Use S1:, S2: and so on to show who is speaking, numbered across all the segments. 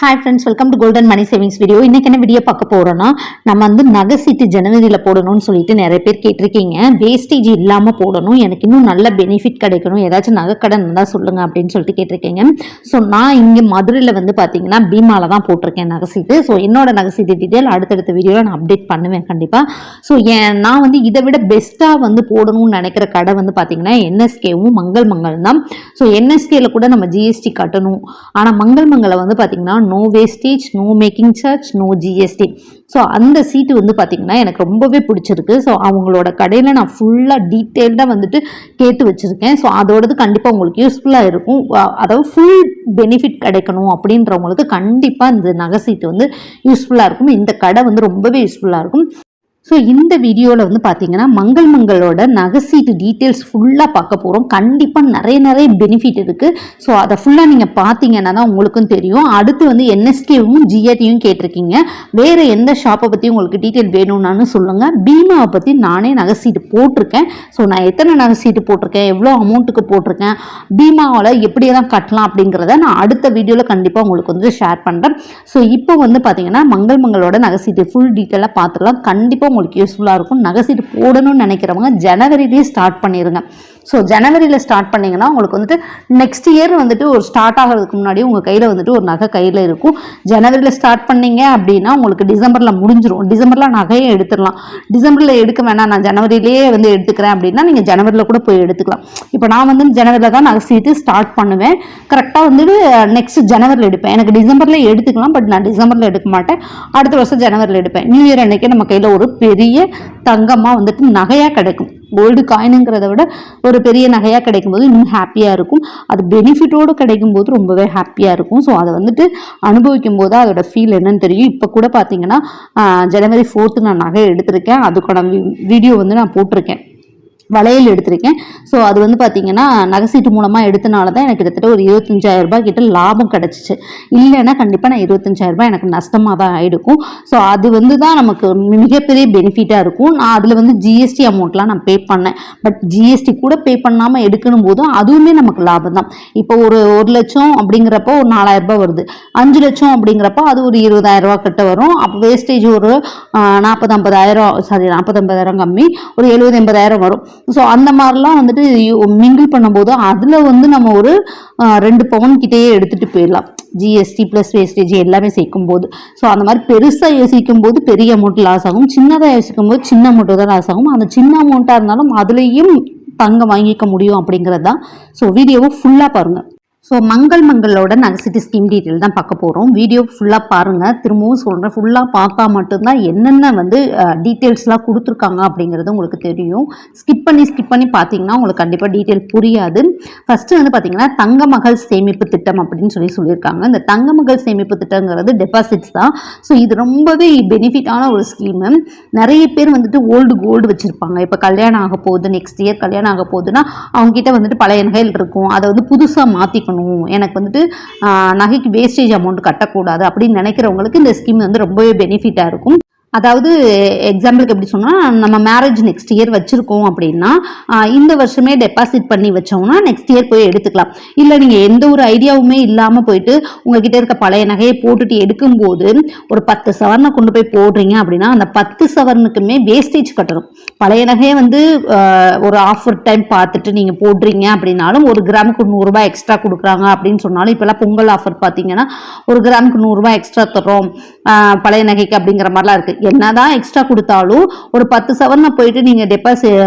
S1: Hi friends welcome to golden money savings video இன்றைக்கி என்ன video பார்க்க போகிறோன்னா நம்ம வந்து நகை சீட்டு ஜனவரியில் போடணும்னு சொல்லிட்டு நிறைய பேர் கேட்டிருக்கீங்க. வேஸ்டேஜ் இல்லாமல் போடணும். எனக்கு இன்னும் நல்ல பெனிஃபிட் கிடைக்கணும். ஏதாச்சும் நகை கடன் இருந்தால் சொல்லுங்கள் அப்படின்னு சொல்லிட்டு கேட்டிருக்கீங்க. ஸோ நான் இங்கே மதுரையில் வந்து பார்த்தீங்கன்னா பீமாவில் தான் போட்டிருக்கேன் நகை சீட்டு. ஸோ என்னோட நகை சீட்டு டீட்டெயில் அடுத்தடுத்த வீடியோவில் நான் அப்டேட் பண்ணுவேன் கண்டிப்பாக ஸோ ஏன் நான் வந்து இதை விட பெஸ்ட்டாக வந்து போடணும்னு நினைக்கிற கடை வந்து பார்த்தீங்கன்னா என்எஸ்கேவும் மங்கள் மங்கள் தான் ஸோ என்எஸ்கேல கூட நம்ம ஜிஎஸ்டி கட்டணும். ஆனால் மங்கள் மங்களை வந்து பார்த்தீங்கன்னா no wastage no making charge no GST so அந்த சீட்டு வந்து பார்த்திங்கன்னா எனக்கு ரொம்பவே பிடிச்சிருக்கு. ஸோ அவங்களோட கடையில் நான் ஃபுல்லாக டீட்டெயில்டாக வந்துட்டு கேட்டு வச்சுருக்கேன். ஸோ அதோடது கண்டிப்பாக உங்களுக்கு யூஸ்ஃபுல்லாக இருக்கும். அதாவது ஃபுல் பெனிஃபிட் கிடைக்கணும் அப்படின்றவங்களுக்கு கண்டிப்பாக இந்த நகை சீட்டு வந்து யூஸ்ஃபுல்லாக இருக்கும். இந்த கடை வந்து ரொம்பவே யூஸ்ஃபுல்லாக இருக்கும். ஸோ இந்த வீடியோவில் வந்து பார்த்தீங்கன்னா மங்கள் மங்களோட நகை சீட்டு டீட்டெயில்ஸ் ஃபுல்லாக பார்க்க போகிறோம் கண்டிப்பாக நிறைய நிறைய பெனிஃபிட் இருக்குது ஸோ அதை ஃபுல்லாக நீங்கள் பார்த்தீங்கன்னா தான் உங்களுக்கும் தெரியும். அடுத்து வந்து என்எஸ்கேவும் ஜிஆர்டியும் கேட்டிருக்கீங்க. வேறு எந்த ஷாப்பை பற்றி உங்களுக்கு டீட்டெயில் வேணும்னாலும் சொல்லுங்கள் பீமாவை பற்றி நானே நகை சீட்டு போட்டிருக்கேன். ஸோ நான் எத்தனை நகை சீட்டு போட்டிருக்கேன்? எவ்வளோ அமௌண்ட்டுக்கு போட்டிருக்கேன்? பீமாவில் எப்படியெல்லாம் கட்டலாம் அப்படிங்கிறத நான் அடுத்த வீடியோவில் கண்டிப்பாக உங்களுக்கு வந்து ஷேர் பண்ணுறேன் ஸோ இப்போ வந்து பார்த்தீங்கன்னா மங்கள் மங்களோட நகை சீட்டு ஃபுல் டீட்டெயிலாக பார்த்துக்கலாம் கண்டிப்பாக உங்களுக்கு யூஸ்ஃபுல்லாக இருக்கும். நகை சீட்டு போடணும்னு நினைக்கிறவங்க ஜனவரிலேயே ஸ்டார்ட் பண்ணிடுங்க ஸோ ஜனவரியில் ஸ்டார்ட் பண்ணிங்கன்னா உங்களுக்கு வந்துட்டு நெக்ஸ்ட் இயர் வந்துட்டு ஒரு ஸ்டார்ட் ஆகிறதுக்கு முன்னாடி உங்கள் கையில் வந்துட்டு ஒரு நகை கையில் இருக்கும். ஜனவரியில் ஸ்டார்ட் பண்ணீங்க அப்படின்னா உங்களுக்கு டிசம்பரில் முடிஞ்சிடும் டிசம்பரில் நகையை எடுத்துடலாம். டிசம்பரில் எடுக்க வேணாம். நான் ஜனவரியிலேயே வந்து எடுத்துக்கிறேன் அப்படின்னா நீங்கள் ஜனவரியில் கூட போய் எடுத்துக்கலாம். இப்போ நான் வந்து ஜனவரியில் தான் நகை சீட்டு ஸ்டார்ட் பண்ணுவேன். கரெக்டாக வந்துட்டு நெக்ஸ்ட் ஜனவரியில் எடுப்பேன். எனக்கு டிசம்பரில் எடுத்துக்கலாம் பட் நான் டிசம்பரில் எடுக்க மாட்டேன். அடுத்த வருஷம் ஜனவரியில் எடுப்பேன். நியூ இயர் அன்னைக்கு நம்ம கையில் ஒரு பெரிய தங்கமாக வந்துட்டு நகையாக கிடைக்கும். கோல்டு காயினுங்கிறத விட ஒரு பெரிய நகையாக கிடைக்கும்போது இன்னும் ஹாப்பியாக இருக்கும். அது பெனிஃபிட்டோடு கிடைக்கும்போது ரொம்பவே ஹாப்பியாக இருக்கும். ஸோ அதை வந்துட்டு அனுபவிக்கும் போது அதோட ஃபீல் என்னன்னு தெரியும். இப்போ கூட பார்த்தீங்கன்னா ஜனவரி ஃபோர்த்து நான் நகை எடுத்திருக்கேன். அதுக்கான வீடியோ வந்து நான் போட்டிருக்கேன். வளையல் எடுத்திருக்கேன். ஸோ அது வந்து பார்த்தீங்கன்னா நகைசீட்டு மூலமாக எடுத்தனால தான் எனக்கு கிட்டத்தட்ட ஒரு இருபத்தஞ்சாயிரம் ரூபாய் கிட்ட லாபம் கிடச்சிச்சு. இல்லைன்னா கண்டிப்பாக நான் இருபத்தஞ்சாயிரம் ரூபாய் எனக்கு நஷ்டமாக தான் ஆகிடுக்கும் ஸோ அது வந்து தான் நமக்கு மிகப்பெரிய பெனிஃபிட்டாக இருக்கும். நான் அதில் வந்து ஜிஎஸ்டி அமௌண்ட்லாம் நான் பே பண்ணேன். பட் ஜிஎஸ்டி கூட பே பண்ணாமல் எடுக்கணும் போதும் அதுவுமே நமக்கு லாபம் தான் இப்போ ஒரு ஒரு லட்சம் அப்படிங்கிறப்போ ஒரு நாலாயிரம் ரூபாய் வருது. அஞ்சு லட்சம் அப்படிங்கிறப்போ அது ஒரு இருபதாயிரம் ரூபா கிட்ட வரும். அப்போ வேஸ்டேஜ் ஒரு நாற்பது ஐம்பதாயிரம் சாரி நாற்பது ஐம்பதாயிரம் கம்மி. ஒரு எழுபது எண்பதாயிரம் வரும். ஸோ அந்த மாதிரிலாம் வந்துட்டு மிங்கிள் பண்ணும்போது அதில் வந்து நம்ம ஒரு ரெண்டு பவுன் கிட்டேயே எடுத்துகிட்டு போயிடலாம். ஜிஎஸ்டி ப்ளஸ் வேஸ்டேஜ் எல்லாமே சேர்க்கும் போது ஸோ அந்த மாதிரி பெருசாக யோசிக்கும் போது பெரிய அமௌண்ட் லாஸ் ஆகும். சின்னதாக யோசிக்கும் போது சின்ன அமௌண்ட்டு தான் லாஸ் ஆகும். அந்த சின்ன அமௌண்ட்டாக இருந்தாலும் அதுலேயும் தங்கம் வாங்கிக்க முடியும் அப்படிங்கிறது தான் ஸோ வீடியோவை ஃபுல்லாக பாருங்கள் ஸோ மங்கள் மங்களோட நகை சிட்டி ஸ்கீம் டீட்டெயில் தான் பார்க்க போகிறோம் வீடியோ ஃபுல்லாக பாருங்கள் திரும்பவும் சொல்கிறேன் ஃபுல்லாக பார்த்தா மட்டும்தான் என்னென்ன வந்து டீட்டெயில்ஸ்லாம் கொடுத்துருக்காங்க அப்படிங்கிறது உங்களுக்கு தெரியும். ஸ்கிப் பண்ணி ஸ்கிப் பண்ணி பார்த்தீங்கன்னா உங்களுக்கு கண்டிப்பாக டீட்டெயில் புரியாது. ஃபஸ்ட்டு வந்து பார்த்தீங்கன்னா தங்க மகள் சேமிப்பு திட்டம் அப்படின்னு சொல்லி சொல்லியிருக்காங்க. இந்த தங்க மகள் சேமிப்பு திட்டங்கிறது டெபாசிட்ஸ் தான். ஸோ இது ரொம்பவே பெனிஃபிட்டான ஒரு ஸ்கீமு நிறைய பேர் வந்துட்டு ஓல்டு கோல்டு வச்சுருப்பாங்க. இப்போ கல்யாணம் ஆக போகுது நெக்ஸ்ட் இயர் கல்யாணம் ஆக போகுதுன்னா அவங்ககிட்ட வந்துட்டு பழைய நகைகள் இருக்கும். அதை வந்து புதுசாக மாற்றிக்கணும் எனக்கு வந்துட்டு நகைக்கு வேஸ்டேஜ் அமௌண்ட் கட்டக்கூடாது அப்படின்னு நினைக்கிறவங்களுக்கு இந்த ஸ்கீம் வந்து ரொம்பவே பெனிஃபிட்டாக இருக்கும். அதாவது எக்ஸாம்பிளுக்கு எப்படி சொன்னால் நம்ம மேரேஜ் நெக்ஸ்ட் இயர் வச்சுருக்கோம் அப்படின்னா இந்த வருஷமே டெபாசிட் பண்ணி வச்சோம்னா நெக்ஸ்ட் இயர் போய் எடுத்துக்கலாம். இல்லை நீங்கள் எந்த ஒரு ஐடியாவுமே இல்லாமல் போயிட்டு உங்ககிட்ட இருக்க பழைய நகையை போட்டுட்டு எடுக்கும்போது ஒரு பத்து சவரனை கொண்டு போய் போடுறீங்க அப்படின்னா அந்த பத்து சவரனுக்குமே வேஸ்டேஜ் கட்டணும். பழைய நகையை வந்து ஒரு ஆஃபர் டைம் பார்த்துட்டு நீங்கள் போடுறீங்க அப்படின்னாலும் ஒரு கிராமுக்கு நூறுரூபா எக்ஸ்ட்ரா கொடுக்குறாங்க அப்படின்னு சொன்னாலும் இப்போல்லாம் பொங்கல் ஆஃபர் பார்த்தீங்கன்னா ஒரு கிராமுக்கு நூறுரூபா எக்ஸ்ட்ரா தர்றோம். பழைய நகைக்கு அப்படிங்கிற மாதிரிலாம் இருக்குது என்னதான் எக்ஸ்ட்ரா கொடுத்தாலும் ஒரு பத்து சவரனை போயிட்டு நீங்கள் டெபாசிட்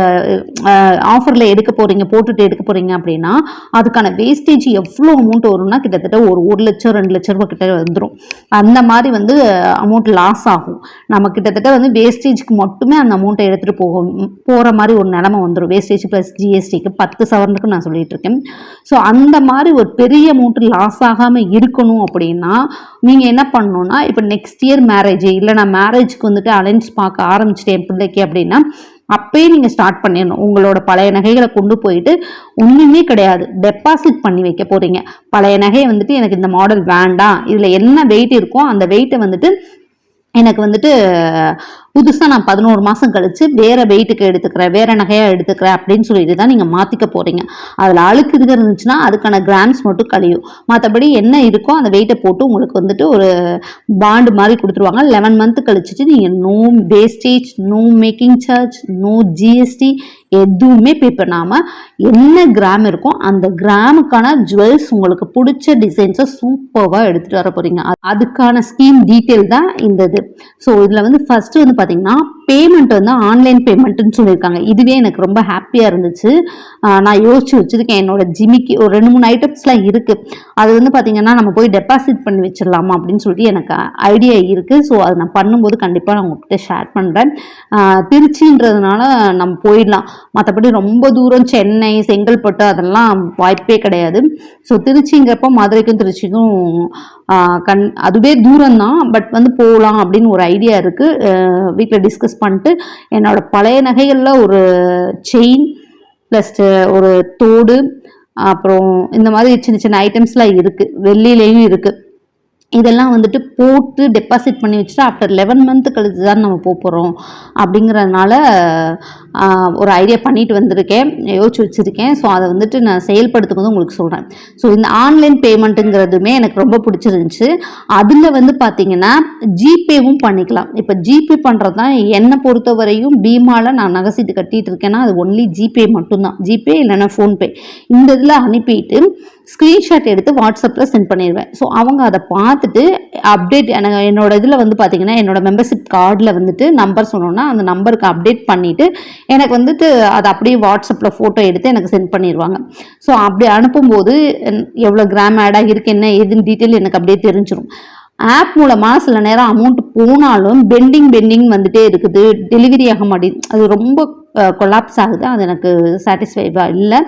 S1: ஆஃபரில் எடுக்க போகிறீங்க போட்டுட்டு எடுக்க போகிறீங்க அப்படின்னா அதுக்கான வேஸ்டேஜ் எவ்வளோ அமௌண்ட் வரும்னா கிட்டத்தட்ட ஒரு ஒரு லட்சம் ரெண்டு லட்ச ரூபா கிட்ட வந்துடும் அந்த மாதிரி வந்து அமௌண்ட் லாஸ் ஆகும். நம்ம கிட்டத்தட்ட வந்து வேஸ்டேஜ்க்கு மட்டுமே அந்த அமௌண்ட்டை எடுத்துகிட்டு போகும் போகிற மாதிரி ஒரு நிலமை வந்துடும் வேஸ்டேஜ் ப்ளஸ் ஜிஎஸ்டிக்கு பத்து சவரனுக்கு நான் சொல்லிட்டு இருக்கேன். ஸோ அந்த மாதிரி ஒரு பெரிய அமௌண்ட் லாஸ் ஆகாமல் இருக்கணும் அப்படின்னா நீங்கள் என்ன பண்ணணும்னா இப்போ நெக்ஸ்ட் இயர் மேரேஜ் இல்லை நான் மேரேஜ்க்கு வந்துட்டு அலைன்ஸ் பார்க்க ஆரம்பிச்சிட்டேன் என் பிள்ளைக்கு அப்படின்னா அப்பயே நீங்கள் ஸ்டார்ட் பண்ணிடணும். உங்களோட பழைய நகைகளை கொண்டு போயிட்டு ஒன்றுமே கிடையாது. டெபாசிட் பண்ணி வைக்க போகிறீங்க பழைய நகையை வந்துட்டு எனக்கு இந்த மாடல் வேண்டாம். இதில் என்ன வெயிட் இருக்கோ அந்த வெயிட்டை வந்துட்டு எனக்கு வந்துட்டு புதுசாக நான் பதினோரு மாதம் கழித்து வேறு வெயிட்டுக்கு எடுத்துக்கிறேன் வேறு நகையாக எடுத்துக்கிறேன் அப்படின்னு சொல்லிட்டு தான் நீங்கள் மாற்றிக்க போகிறீங்க அதில் அழுக்கு இது இருந்துச்சுன்னா அதுக்கான கிராம்ஸ் மட்டும் கழியும். மற்றபடி என்ன இருக்கோ அந்த வெயிட்டை போட்டு உங்களுக்கு வந்துட்டு ஒரு பாண்டு மாதிரி கொடுத்துருவாங்க. லெவன் மந்த் கழிச்சிட்டு நீங்கள் no wastage no making charge no GST எதுவுமே பே பண்ணாமல் என்ன கிராம் இருக்கோ அந்த கிராமுக்கான ஜுவல்ஸ் உங்களுக்கு பிடிச்ச டிசைன்ஸை சூப்பராக எடுத்துகிட்டு வர போகிறீங்க அதுக்கான ஸ்கீம் டீட்டெயில் தான் இந்த இது. ஸோ இதில் வந்து ஃபஸ்ட்டு வந்து பார்த்தீங்கன்னா பேமெண்ட் வந்து ஆன்லைன் பேமெண்ட்டுன்னு சொல்லியிருக்காங்க. இதுவே எனக்கு ரொம்ப ஹாப்பியாக இருந்துச்சு. நான் யோசிச்சு வச்சுருக்கேன். என்னோட ஜிமிக்கு ஒரு ரெண்டு மூணு ஐட்டம்ஸ்லாம் இருக்குது அது வந்து பார்த்திங்கன்னா நம்ம போய் டெபாசிட் பண்ணி வச்சிடலாமா அப்படின்னு சொல்லிட்டு எனக்கு ஐடியா இருக்குது ஸோ அது நான் பண்ணும்போது கண்டிப்பாக நான் உங்ககிட்ட ஷேர் பண்ணுறேன் திருச்சின்றதுனால நம்ம போயிடலாம். மற்றபடி ரொம்ப தூரம் சென்னை செங்கல்பட்டு அதெல்லாம் வாய்ப்பே கிடையாது. ஸோ திருச்சிங்கிறப்போ மதுரைக்கும் திருச்சிக்கும் கண் அதுவே தூரம் தான் பட் வந்து போகலாம் அப்படின்னு ஒரு ஐடியா இருக்குது வீட்டில் டிஸ்கஸ் பண்ணிட்டு என்னோட பழைய நகைகளில் ஒரு செயின் ப்ளஸ் ஒரு தோடு அப்புறம் இந்த மாதிரி சின்ன சின்ன ஐட்டம்ஸ்லாம் இருக்குது வெள்ளிலேயும் இருக்குது இதெல்லாம் வந்துட்டு போட்டு டெபாசிட் பண்ணி வச்சுட்டு ஆஃப்டர் லெவன் மந்த் கழிச்சு தான் நம்ம போக போகிறோம் அப்படிங்கிறதுனால ஒரு ஐடியா பண்ணிட்டு வந்திருக்கேன் யோசிச்சு வச்சுருக்கேன். ஸோ அதை வந்துட்டு நான் செயல்படுத்தும் போது உங்களுக்கு சொல்கிறேன் ஸோ இந்த ஆன்லைன் பேமெண்ட்டுங்கிறதுமே எனக்கு ரொம்ப பிடிச்சிருந்துச்சு. அதில் வந்து பார்த்தீங்கன்னா ஜிபேவும் பண்ணிக்கலாம். இப்போ ஜிபே பண்ணுறது தான் என்னை பொறுத்த வரையும் பீமாவில் நான் நகை கட்டிகிட்டு இருக்கேன்னா அது ஒன்லி ஜிபே மட்டும்தான். ஜிபே இல்லைன்னா ஃபோன்பே இந்த இதில் அனுப்பிட்டு ஸ்க்ரீன்ஷாட் எடுத்து வாட்ஸ்அப்பில் சென்ட் பண்ணிடுவேன் ஸோ அவங்க அதை பார்த்துட்டு அப்டேட் எனக்கு என்னோட இதில் வந்து பார்த்தீங்கன்னா என்னோட மெம்பர்ஷிப் கார்டில் வந்துட்டு நம்பர் சொன்னோன்னா அந்த நம்பருக்கு அப்டேட் பண்ணிவிட்டு எனக்கு வந்துட்டு அதை அப்படியே வாட்ஸ்அப்பில் ஃபோட்டோ எடுத்து எனக்கு சென்ட் பண்ணிடுவாங்க ஸோ அப்படி அனுப்பும்போது எவ்வளோ கிராம் ஆடாக இருக்குது என்ன ஏதுன்னு டீட்டெயில் எனக்கு அப்படியே தெரிஞ்சிடும் ஆப் மூலமாக சில நேரம் அமௌண்ட் போனாலும் பெண்டிங் பெண்டிங் வந்துட்டே இருக்குது. டெலிவரி ஆக மாட்டேங்குது. அது ரொம்ப கொலாப்ஸ் ஆகுது. அது எனக்கு சாட்டிஸ்ஃபைவாக இல்லை.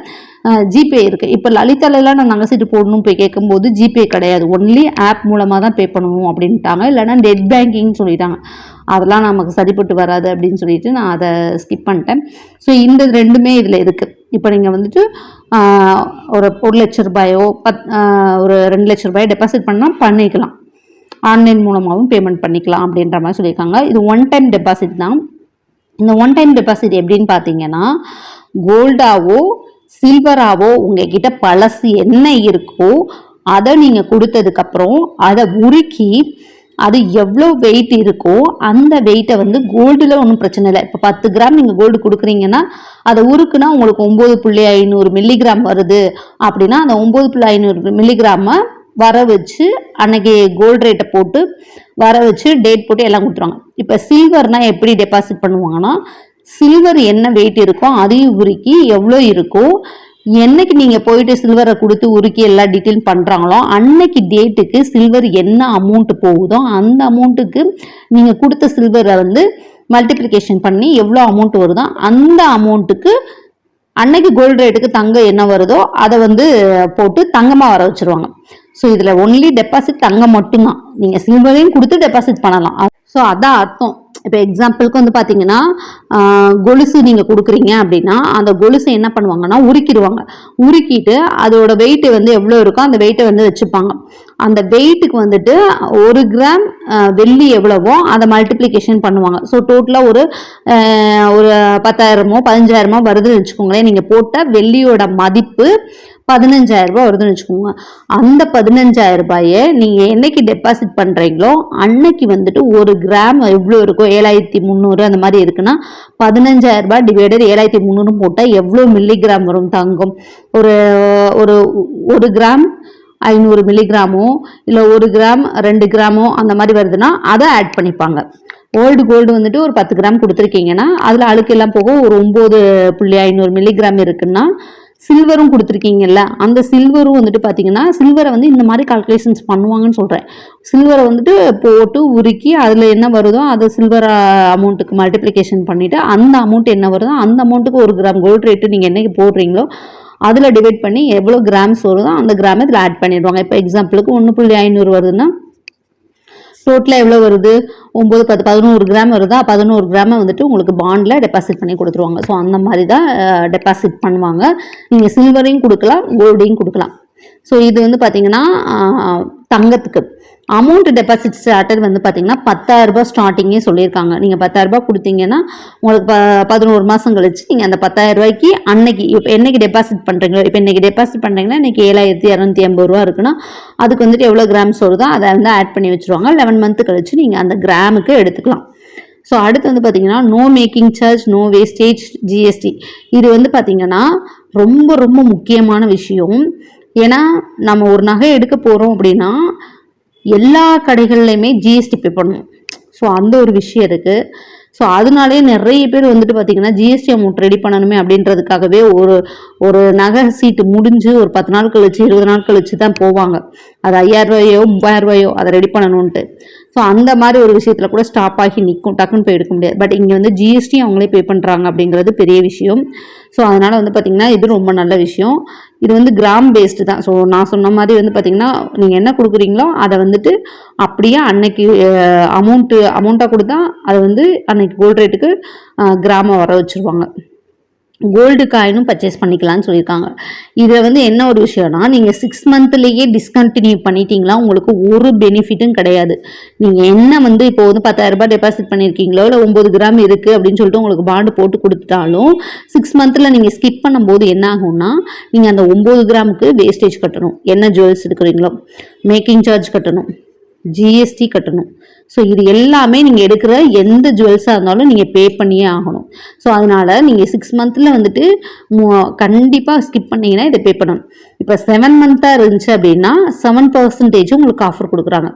S1: ஜிபே இருக்குது இப்போ லலிதாலெல்லாம் நான் நகை சீட்டு போடணும் போய் கேட்கும்போது ஜிபே கிடையாது. ஒன்லி ஆப் மூலமாக தான் பே பண்ணணும் அப்படின்ட்டாங்க. இல்லைன்னா நெட் பேங்கிங்னு சொல்லிட்டாங்க. அதெல்லாம் நமக்கு சரிப்பட்டு வராது அப்படின்னு சொல்லிட்டு நான் அதை ஸ்கிப் பண்ணிட்டேன். ஸோ இந்த ரெண்டுமே இதில் இருக்குது இப்போ நீங்கள் வந்துட்டு ஒரு ஒரு லட்ச ரூபாயோ பத் ஒரு ரெண்டு லட்ச ரூபாயோ டெபாசிட் பண்ணால் பண்ணிக்கலாம். ஆன்லைன் மூலமாகவும் பேமெண்ட் பண்ணிக்கலாம் அப்படின்ற மாதிரி சொல்லியிருக்காங்க. இது ஒன் டைம் டெபாசிட் தான். இந்த ஒன் டைம் டெபாசிட் எப்படின்னு பார்த்தீங்கன்னா கோல்டாவோ சில்வராவோ உங்ககிட்ட பழசு என்ன இருக்கோ அதை நீங்கள் கொடுத்ததுக்கப்புறம் அதை உருக்கி அது எவ்வளோ வெயிட் இருக்கோ அந்த வெயிட்டை வந்து கோல்டில் ஒன்றும் பிரச்சனை இல்லை. இப்போ பத்து கிராம் நீங்கள் கோல்டு கொடுக்குறீங்கன்னா அதை உருக்குனா உங்களுக்கு ஒம்பது புள்ளி ஐநூறு மில்லிகிராம் வருது. அப்படின்னா அந்த ஒம்பது புள்ளி ஐநூறு மில்லிகிராமை வர வச்சு அன்னைக்கு கோல்டு ரேட்டை போட்டு வர வச்சு டேட் போட்டு எல்லாம் கொடுத்துருவாங்க. இப்போ சில்வர்னால் எப்படி டெபாசிட் பண்ணுவாங்கன்னா சில்வர் என்ன வெயிட் இருக்கோ அதையும் உருக்கி எவ்வளோ இருக்கோ என்னைக்கு நீங்கள் போயிட்டு சில்வரை கொடுத்து உருக்கி எல்லா டீட்டெயில் பண்ணுறாங்களோ அன்னைக்கு டேட்டுக்கு சில்வர் என்ன அமௌண்ட் போகுதோ அந்த அமௌண்ட்டுக்கு நீங்கள் கொடுத்த சில்வரை வந்து மல்டிப்ளிகேஷன் பண்ணி எவ்வளோ அமௌண்ட் வருதோ அந்த அமௌண்ட்டுக்கு அன்னைக்கு கோல்டு ரேட்டுக்கு தங்கம் என்ன வருதோ அதை வந்து போட்டு தங்கமாக வர வச்சிருவாங்க. ஸோ இதில் ஒன்லி டெபாசிட் தங்கம் மட்டும்தான். நீங்கள் சில்வரையும் கொடுத்து டெபாசிட் பண்ணலாம். ஸோ அதான் அர்த்தம். இப்போ எக்ஸாம்பிளுக்கு வந்து பார்த்தீங்கன்னா கொலுசு நீங்கள் கொடுக்குறீங்க அப்படின்னா அந்த கொலுசு என்ன பண்ணுவாங்கன்னா உருக்கிடுவாங்க. உருக்கிட்டு அதோட வெயிட் வந்து எவ்வளோ இருக்கோ அந்த வெயிட்டை வந்து வச்சுப்பாங்க. அந்த வெயிட்டுக்கு வந்துட்டு ஒரு கிராம் வெள்ளி எவ்வளவோ அதை மல்டிப்ளிகேஷன் பண்ணுவாங்க. ஸோ டோட்டலாக ஒரு ஒரு பத்தாயிரமோ பதினஞ்சாயிரமோ வருதுன்னு வச்சுக்கோங்களேன். நீங்கள் போட்ட வெள்ளியோட மதிப்பு பதினஞ்சாயிரம் ரூபாய் வருதுன்னு வச்சுக்கோங்க. அந்த பதினஞ்சாயிரம் ரூபாயை நீங்கள் என்னைக்கு டெபாசிட் பண்ணுறீங்களோ அன்னைக்கு வந்துட்டு ஒரு கிராம் எவ்வளோ இருக்கோ ஏழாயிரத்தி முந்நூறு அந்த மாதிரி இருக்குன்னா பதினஞ்சாயிரம் ரூபாய் டிவைடட் ஏழாயிரத்தி முந்நூறு போட்டால் எவ்வளோ மில்லிகிராம் வரும் தங்கம்? ஒரு ஒரு ஒரு கிராம் ஐநூறு மில்லிகிராமோ இல்லை ஒரு கிராம் ரெண்டு கிராமோ அந்த மாதிரி வருதுன்னா அதை ஆட் பண்ணிப்பாங்க. ஓல்டு கோல்டு வந்துட்டு ஒரு பத்து கிராம் கொடுத்துருக்கீங்கன்னா அதில் அழுக்கெல்லாம் போக ஒரு ஒம்பது புள்ளி ஐநூறு மில்லிகிராம் இருக்குன்னா சில்வரும் கொடுத்துருக்கீங்கல்ல அந்த சில்வரும் வந்துட்டு பார்த்தீங்கன்னா சில்வரை வந்து இந்த மாதிரி கால்குலேஷன்ஸ் பண்ணுவாங்கன்னு சொல்கிறேன் சில்வரை வந்துட்டு போட்டு உருக்கி அதில் என்ன வருதோ அதை சில்வர் அமௌண்ட்டுக்கு மல்டிப்ளிகேஷன் பண்ணிவிட்டு அந்த அமௌண்ட் என்ன வருதோ அந்த அமௌண்ட்டுக்கு ஒரு கிராம் கோல்டு ரேட்டு நீங்கள் என்னைக்கு போடுறீங்களோ அதில் டிவைட் பண்ணி எவ்வளோ கிராம்ஸ் வருதோ அந்த கிராம் இதில் ஆட் பண்ணிடுவாங்க. இப்போ எக்ஸாம்பிளுக்கு ஒன்று புள்ளி ஐநூறு வருதுன்னா டோட்டலாக எவ்வளோ வருது? ஒம்பது பத்து பதினோரு கிராம் வருதா? பதினோரு கிராமை வந்துட்டு உங்களுக்கு பாண்டில் டெபாசிட் பண்ணி கொடுத்துருவாங்க. ஸோ அந்த மாதிரி தான் டெபாசிட் பண்ணுவாங்க. நீங்கள் சில்வரையும் கொடுக்கலாம் கோல்டையும் கொடுக்கலாம். ஸோ இது வந்து பார்த்தீங்கன்னா தங்கத்துக்கு. அமௌண்ட் டெபாசிட் ஸ்டார்டட் வந்து பார்த்தீங்கன்னா பத்தாயிரரூபா ஸ்டார்டிங்கே சொல்லியிருக்காங்க. நீங்கள் பத்தாயிரரூபா கொடுத்தீங்கன்னா உங்களுக்கு ப பதினோரு மாதம் கழிச்சு நீங்கள் அந்த பத்தாயிரம் ரூபாய்க்கு அன்னைக்கு இப்போ என்னைக்கு டெபாசிட் பண்ணுறீங்களோ இப்போ இன்றைக்கி டெபாசிட் பண்ணுறீங்கன்னா இன்றைக்கி ஏழாயிரத்தி இரநூத்தி ஐம்பது ரூபா இருக்குன்னா அதுக்கு வந்துட்டு எவ்வளோ கிராம்ஸ் வருதோ அதை வந்து ஆட் பண்ணி வச்சுருவாங்க. லெவன் மந்த்து கழிச்சு நீங்கள் அந்த கிராமுக்கு எடுத்துக்கலாம். ஸோ அடுத்து வந்து பார்த்தீங்கன்னா no making charge no wastage GST இது வந்து பார்த்தீங்கன்னா ரொம்ப ரொம்ப முக்கியமான விஷயம். ஏன்னா நம்ம ஒரு நகை எடுக்க போகிறோம் அப்படின்னா எல்லா கடைகள்லையுமே ஜிஎஸ்டி பே பண்ணணும். ஸோ அந்த ஒரு விஷயம் இருக்குது ஸோ அதனாலே நிறைய பேர் வந்துட்டு பார்த்தீங்கன்னா ஜிஎஸ்டி அமௌண்ட் ரெடி பண்ணணுமே அப்படின்றதுக்காகவே ஒரு ஒரு நகை சீட்டு முடிஞ்சு ஒரு பத்து நாள் கழிச்சு இருபது நாள் கழிச்சு தான் போவாங்க. அது ஐயாயிரம் ரூபாயோ மூவாயிரம் ரூபாயோ அதை ரெடி பண்ணணுன்ட்டு ஸோ அந்த மாதிரி ஒரு விஷயத்தில் கூட ஸ்டாப் ஆகி நிற்கும் டக்குன்னு போய் எடுக்க முடியாது. பட் இங்கே வந்து ஜிஎஸ்டி அவங்களே பே பண்ணுறாங்க அப்படிங்கிறது பெரிய விஷயம். ஸோ அதனால் வந்து பார்த்திங்கன்னா இது ரொம்ப நல்ல விஷயம். இது வந்து கிராம் பேஸ்டு தான். ஸோ நான் சொன்ன மாதிரி வந்து பார்த்திங்கன்னா நீங்கள் என்ன கொடுக்குறீங்களோ அதை வந்துட்டு அப்படியே அன்னைக்கு அமௌண்ட்டு அமௌண்ட்டாக கொடுத்தா அதை வந்து அன்னைக்கு கோல்ட் ரேட்டுக்கு கிராமம் வர வச்சுருவாங்க. கோல்டு காயினும் பர்ச்சேஸ் பண்ணிக்கலாம்னு சொல்லியிருக்காங்க. இதில் வந்து என்ன ஒரு விஷயம்னா நீங்கள் சிக்ஸ் மந்த்லேயே டிஸ்கண்டினியூ பண்ணிட்டீங்களா உங்களுக்கு ஒரு பெனிஃபிட்டும் கிடையாது. நீங்கள் என்ன வந்து இப்போ வந்து பத்தாயிரம் டெபாசிட் பண்ணியிருக்கீங்களோ இல்லை ஒம்பது கிராம் இருக்குது அப்படின்னு சொல்லிட்டு உங்களுக்கு பாண்டு போட்டு கொடுத்துட்டாலும் சிக்ஸ் மந்த்தில் நீங்கள் ஸ்கிப் பண்ணும்போது என்ன ஆகும்னா நீங்கள் அந்த ஒம்பது கிராமுக்கு வேஸ்டேஜ் கட்டணும். என்ன ஜுவல்ஸ் எடுக்கிறீங்களோ மேக்கிங் சார்ஜ் கட்டணும். ஜிஎஸ்டி கட்டணும். ஸோ இது எல்லாமே நீங்கள் எடுக்கிற எந்த ஜுவல்ஸாக இருந்தாலும் நீங்கள் பே பண்ணியே ஆகணும். ஸோ அதனால் நீங்கள் சிக்ஸ் மந்த்தில் வந்துட்டு கண்டிப்பாக ஸ்கிப் பண்ணீங்கன்னா இதை பே பண்ணணும். இப்போ செவன் மந்த்தாக இருந்துச்சு அப்படின்னா செவன் பர்சன்டேஜ் உங்களுக்கு ஆஃபர் கொடுக்குறாங்க.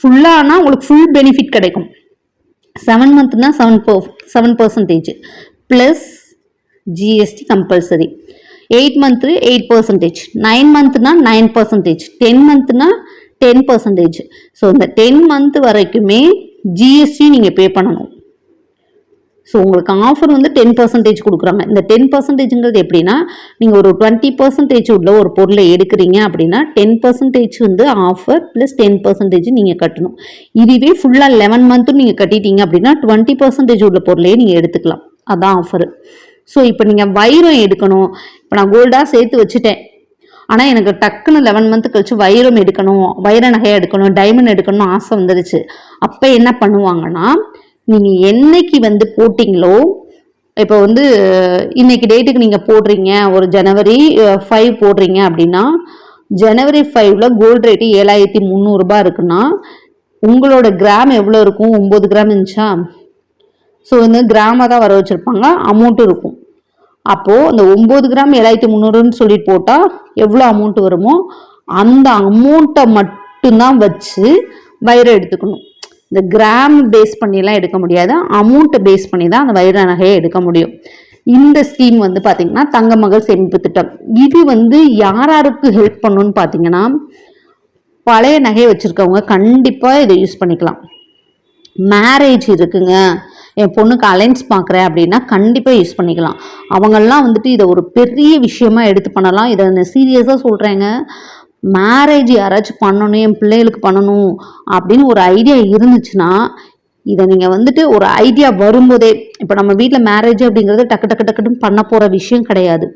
S1: ஃபுல்லானா உங்களுக்கு ஃபுல் பெனிஃபிட் கிடைக்கும். Seven மந்த்னா seven per seven percentage plus GST compulsory eight month eight percentage nine மந்த்னா nine percentage ten மந்த்னா டென் பர்சன்டேஜ் ஸோ இந்த டென் மந்த் வரைக்குமே ஜிஎஸ்டி நீங்கள் பே பண்ணணும். ஸோ உங்களுக்கு ஆஃபர் வந்து டென் பர்சன்டேஜ் கொடுக்குறாங்க. இந்த டென் பர்சன்டேஜுங்கிறது எப்படின்னா நீங்கள் ஒரு டுவெண்ட்டி பர்சன்டேஜ் உள்ள ஒரு பொருளை எடுக்கிறீங்க அப்படின்னா டென் பர்சன்டேஜ் வந்து ஆஃபர் ப்ளஸ் டென் பர்சன்டேஜ் நீங்கள் கட்டணும். இதுவே ஃபுல்லாக லெவன் மந்த்தும் நீங்கள் கட்டிட்டீங்க அப்படின்னா டுவெண்ட்டி பர்சன்டேஜ் உள்ள பொருளையே நீங்கள் எடுத்துக்கலாம். அதான் ஆஃபர் ஸோ இப்போ நீங்கள் வைரம் எடுக்கணும். இப்போ நான் கோல்டாக சேர்த்து வச்சுட்டேன். ஆனால் எனக்கு டக்குன்னு லெவன் மந்த் கழிச்சு வைரம் எடுக்கணும் வைர நகை எடுக்கணும் டைமண்ட் எடுக்கணும்னு ஆசை வந்துடுச்சு அப்போ என்ன பண்ணுவாங்கன்னா நீங்கள் என்னைக்கு வந்து போட்டிங்களோ இப்போ வந்து இன்னைக்கு டேட்டுக்கு நீங்கள் போடுறீங்க ஒரு ஜனவரி ஃபைவ் போடுறீங்க அப்படின்னா ஜனவரி ஃபைவ்ல கோல்டு ரேட்டு ஏழாயிரத்தி முந்நூறுரூபா இருக்குன்னா உங்களோட கிராம் எவ்வளோ இருக்கும்? ஒம்பது கிராம் இருந்துச்சா? ஸோ வந்து கிராமாக தான் வர வச்சுருப்பாங்க. அமௌண்ட்டும் இருக்கும். அப்போது அந்த ஒம்பது கிராம் ஏழாயிரத்தி முந்நூறுன்னு சொல்லிட்டு போட்டால் எவ்வளோ அமௌண்ட் வருமோ அந்த அமௌண்ட்டை மட்டும்தான் வச்சு வைரம் எடுத்துக்கணும். இந்த கிராம் பேஸ் பண்ணிலாம் எடுக்க முடியாது. அமௌண்ட்டை பேஸ் பண்ணி தான் அந்த வைர நகையை எடுக்க முடியும். இந்த ஸ்கீம் வந்து பார்த்திங்கன்னா தங்க மகள் சேமிப்பு திட்டம். இது வந்து யார் யாருக்கு ஹெல்ப் பண்ணுன்னு பார்த்தீங்கன்னா பழைய நகையை வச்சுருக்கவங்க கண்டிப்பாக இதை யூஸ் பண்ணிக்கலாம். மேரேஜ் இருக்குங்க. என் பொண்ணுக்கு அலைன்ஸ் பார்க்குறேன் அப்படின்னா கண்டிப்பாக யூஸ் பண்ணிக்கலாம். அவங்கெல்லாம் வந்துட்டு இதை ஒரு பெரிய விஷயமா எடுத்து பண்ணலாம். இதை நான் சீரியஸாக சொல்கிறேங்க மேரேஜ் யாராச்சும் பண்ணணும் என் பிள்ளைகளுக்கு பண்ணணும் அப்படின்னு ஒரு ஐடியா இருந்துச்சுன்னா இதை நீங்கள் வந்துட்டு ஒரு ஐடியா வரும்போதே இப்போ நம்ம வீட்டில் மேரேஜ் அப்படிங்கிறது டக்கு டக்கு டக்குன்னு பண்ண போகிற விஷயம் கிடையாது.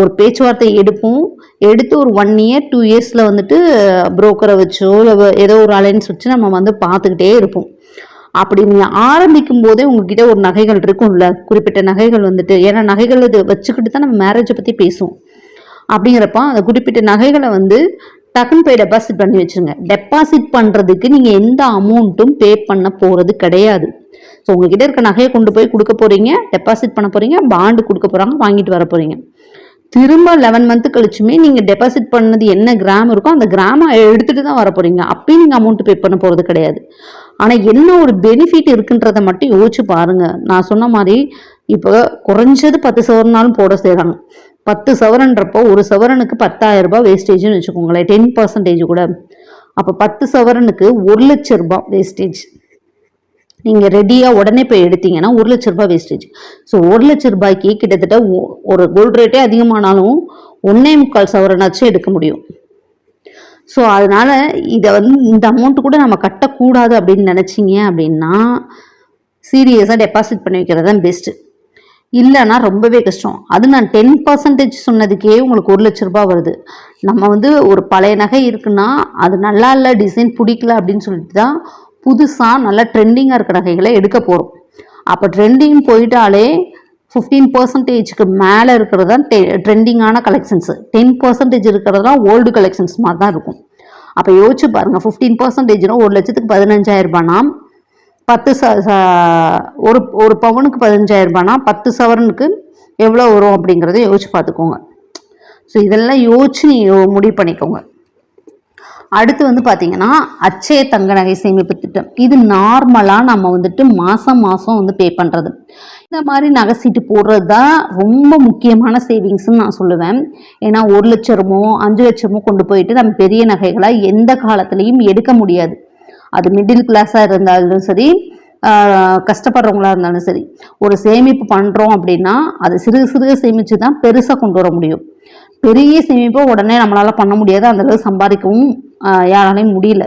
S1: ஒரு பேச்சுவார்த்தை எடுப்போம். எடுத்து ஒரு ஒன் இயர் டூ இயர்ஸில் வந்துட்டு புரோக்கரை வச்சோ இல்லை ஏதோ ஒரு அலைன்ஸ் வச்சு நம்ம வந்து பார்த்துக்கிட்டே இருப்போம். அப்படி நீங்கள் ஆரம்பிக்கும் போதே உங்ககிட்ட ஒரு நகைகள் இருக்கும்ல குறிப்பிட்ட நகைகள் வந்துட்டு. ஏன்னா நகைகள் இது வச்சுக்கிட்டு தான் நம்ம மேரேஜை பற்றி பேசுவோம். அப்படிங்கிறப்ப அந்த குறிப்பிட்ட நகைகளை வந்து டக்குன்னு போய் டெபாசிட் பண்ணி வச்சுருங்க. டெபாசிட் பண்ணுறதுக்கு நீங்கள் எந்த அமௌண்ட்டும் பே பண்ண போகிறது கிடையாது. ஸோ உங்ககிட்ட இருக்க நகையை கொண்டு போய் கொடுக்க போகிறீங்க டெபாசிட் பண்ண போகிறீங்க பாண்டு கொடுக்க போகிறாங்க வாங்கிட்டு வர போகிறீங்க திரும்ப லெவன் மந்த்து கழிச்சுமே நீங்கள் டெபாசிட் பண்ணது என்ன கிராம் இருக்கோ அந்த கிராமை எடுத்துகிட்டு தான் வர போகிறீங்க அப்பயும் நீங்கள் அமௌண்ட் பே பண்ண போகிறது கிடையாது. ஆனால் என்ன ஒரு பெனிஃபிட் இருக்குன்றதை மட்டும் யோசிச்சு பாருங்கள் நான் சொன்ன மாதிரி இப்போ குறைஞ்சது பத்து சவரனாலும் போட செய்கிறாங்க பத்து சவரன்றப்போ ஒரு சவரனுக்கு பத்தாயிரம் ரூபாய் வேஸ்டேஜ்னு வச்சுக்கோங்களேன். டென் பர்சன்டேஜ் கூட. அப்போ பத்து சவரனுக்கு ஒரு லட்ச ரூபாய் வேஸ்டேஜ் நீங்கள் ரெடியாக உடனே போய் எடுத்தீங்கன்னா ஒரு லட்ச ரூபாய் வேஸ்டேஜ் ஸோ ஒரு லட்ச ரூபாய்க்கு கிட்டத்தட்ட ஒரு கோல்டு ரேட்டே அதிகமானாலும் ஒன்னே முக்கால் சவரனாச்சும் எடுக்க முடியும். ஸோ அதனால் இதை வந்து இந்த அமௌண்ட்டு கூட நம்ம கட்டக்கூடாது அப்படின்னு நினச்சிங்க அப்படின்னா சீரியஸாக டெபாசிட் பண்ணி வைக்கிறது தான் பெஸ்ட்டு இல்லைன்னா ரொம்பவே கஷ்டம். அது நான் டென் பர்சன்டேஜ் சொன்னதுக்கே உங்களுக்கு ஒரு லட்ச ரூபாய் வருது. நம்ம வந்து ஒரு பழைய நகை இருக்குன்னா அது நல்லா இல்லை டிசைன் பிடிக்கல அப்படின்னு சொல்லிட்டு தான் புதுசாக நல்லா ட்ரெண்டிங்காக இருக்கிற நகைகளை எடுக்க போகிறோம் அப்போ ட்ரெண்டிங் போயிட்டாலே ஃபிஃப்டீன் பர்சன்டேஜ்க்கு மேலே இருக்கிறது தான் டெ ட்ரெண்டிங்கான கலெக்ஷன்ஸு டென் பர்சன்டேஜ் இருக்கிறதுலாம் ஓல்டு கலெக்ஷன்ஸ் மாதிரி தான் இருக்கும். அப்போ யோசிச்சு பாருங்கள் ஃபிஃப்டீன் பர்சன்டேஜ்னா ஒரு லட்சத்துக்கு பதினஞ்சாயிரம் ரூபாய்னா பத்து ச ஒரு ஒரு பவுனுக்கு பதினஞ்சாயிரம் ரூபாய்னா பத்து சவரனுக்கு எவ்வளோ வரும் அப்படிங்கிறத யோசிச்சு பார்த்துக்கோங்க. ஸோ இதெல்லாம் யோசிச்சு நீங்கள் முடிவு பண்ணிக்கோங்க. அடுத்து வந்து பார்த்தீங்கன்னா அச்சய தங்க நகை சேமிப்பு திட்டம். இது நார்மலாக நம்ம வந்துட்டு மாதம் மாதம் வந்து பே பண்ணுறது இந்த மாதிரி நகை சீட்டு போடுறது தான் ரொம்ப முக்கியமான சேவிங்ஸ்னு நான் சொல்லுவேன். ஏன்னா ஒரு லட்சமோ அஞ்சு லட்சமோ கொண்டு போயிட்டு நம்ம பெரிய நகைகளை எந்த காலத்துலேயும் எடுக்க முடியாது. அது மிடில் கிளாஸாக இருந்தாலும் சரி கஷ்டப்படுறவங்களா இருந்தாலும் சரி ஒரு சேமிப்பு பண்ணுறோம் அப்படின்னா அது சிறு சிறுக சேமித்து தான் பெருசாக கொண்டு வர முடியும். பெரிய சேமிப்பை உடனே நம்மளால் பண்ண முடியாது. அந்தளவு சம்பாதிக்கவும் யாராலையும் முடியல.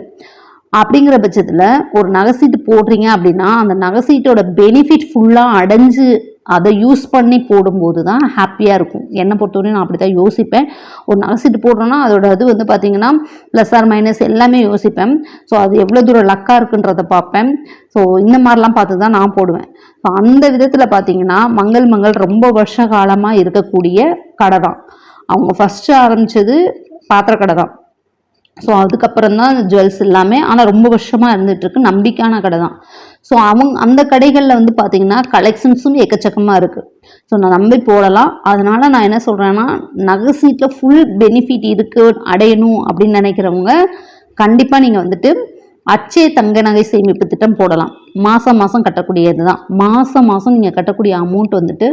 S1: அப்படிங்கிற பட்சத்தில் ஒரு நகைசீட்டு போடுறீங்க அப்படின்னா அந்த நகைசீட்டோட பெனிஃபிட் ஃபுல்லாக அடைஞ்சு அதை யூஸ் பண்ணி போடும்போது தான் ஹாப்பியாக இருக்கும். என்னை பொறுத்தவரையும் நான் அப்படி தான் யோசிப்பேன். ஒரு நகைசீட்டு போடுறோன்னா அதோட இது வந்து பார்த்தீங்கன்னா ப்ளஸ் ஆர் மைனஸ் எல்லாமே யோசிப்பேன். ஸோ அது எவ்வளோ தூரம் லக்காக இருக்குன்றதை பார்ப்பேன். ஸோ இந்த மாதிரிலாம் பார்த்து தான் நான் போடுவேன். ஸோ அந்த விதத்தில் பார்த்தீங்கன்னா மங்கள் மங்கள் ரொம்ப வருஷ காலமாக இருக்கக்கூடிய கடை தான். அவங்க ஃபஸ்ட்டு ஆரம்பித்தது பாத்திர கடை தான். ஸோ அதுக்கப்புறம் தான் ஜுவல்ஸ் எல்லாமே. ஆனால் ரொம்ப வருஷமாக இருந்துகிட்ருக்கு நம்பிக்கையான கடை தான் ஸோ அவங்க அந்த கடைகளில் வந்து பார்த்திங்கன்னா கலெக்ஷன்ஸும் எக்கச்சக்கமாக இருக்குது ஸோ நான் நம்பி போடலாம். அதனால் நான் என்ன சொல்கிறேன்னா நகை சீட்டில் ஃபுல் பெனிஃபிட் இருக்குது அடையணும் அப்படின்னு நினைக்கிறவங்க கண்டிப்பாக நீங்கள் வந்துட்டு அச்சே தங்க நகை சேமிப்பு திட்டம் போடலாம். மாதம் மாதம் கட்டக்கூடியது தான் மாதம் மாதம் நீங்கள் கட்டக்கூடிய அமௌண்ட் வந்துட்டு